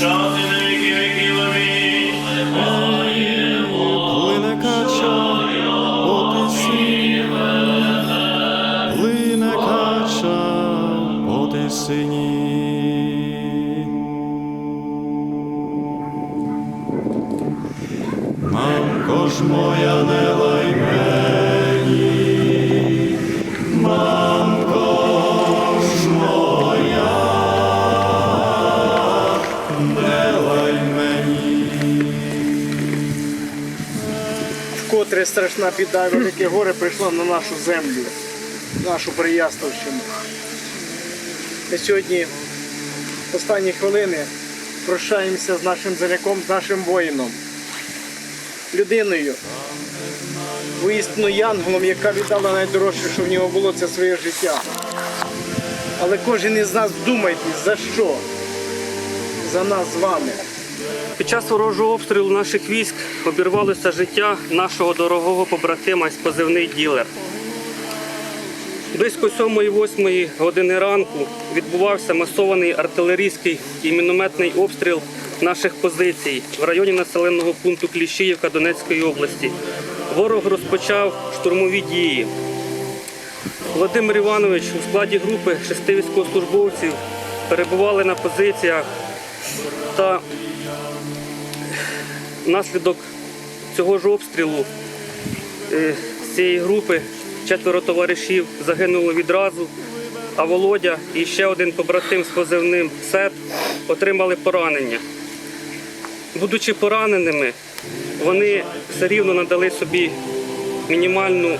повсякчас і на віки. Плине кача, потиси, плине кача, потисині. Мамко ж моя не Вкотре страшна біда, велике горе прийшло на нашу землю, нашу Переяславщину. Ми сьогодні останні хвилини прощаємося з нашим земляком, з нашим воїном, людиною, воістину янголом, яка віддала найдорожче, що в нього було, це своє життя. Але кожен із нас вдумайтесь, за що? За нас з вами. Під час ворожого обстрілу наших військ обірвалося життя нашого дорогого побратима з позивний ділер. Близько 7-8 години ранку відбувався масований артилерійський і мінометний обстріл наших позицій в районі населеного пункту Кліщіївка Донецької області. Ворог розпочав штурмові дії. Володимир Іванович у складі групи шести військовослужбовців перебували на позиціях та Внаслідок цього ж обстрілу е, з цієї групи четверо товаришів загинули відразу, а Володя і ще один побратим з позивним СЕТ отримали поранення. Будучи пораненими, вони все рівно надали собі мінімальну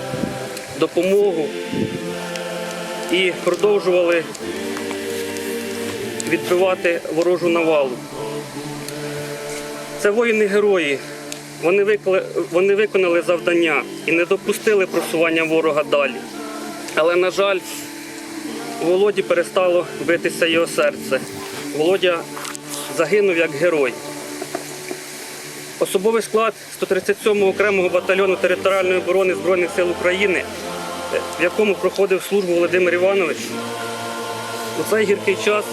допомогу і продовжували відбивати ворожу навалу. Це воїни-герої. Вони виконали, вони виконали завдання і не допустили просування ворога далі. Але, на жаль, Володі перестало битися його серце. Володя загинув як герой. Особовий склад 137-го окремого батальйону територіальної оборони Збройних сил України, е, в якому проходив службу Володимир Іванович, у цей гіркий час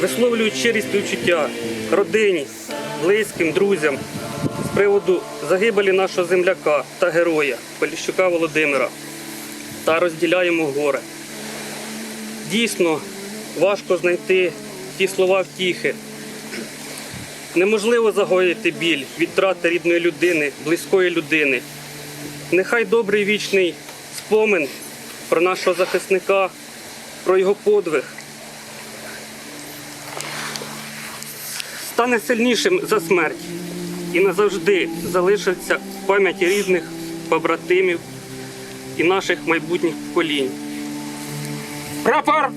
висловлюють щирі співчуття родині, близьким, друзям з приводу загибелі нашого земляка та героя Поліщука Володимира та розділяємо горе. Дійсно, важко знайти ті слова втіхи. Неможливо загоїти біль від втрати рідної людини, близької людини. Нехай добрий вічний спомин про нашого захисника, про його подвиг стане сильнішим за смерть і назавжди залишиться в пам'яті рідних побратимів і наших майбутніх поколінь. Прапор!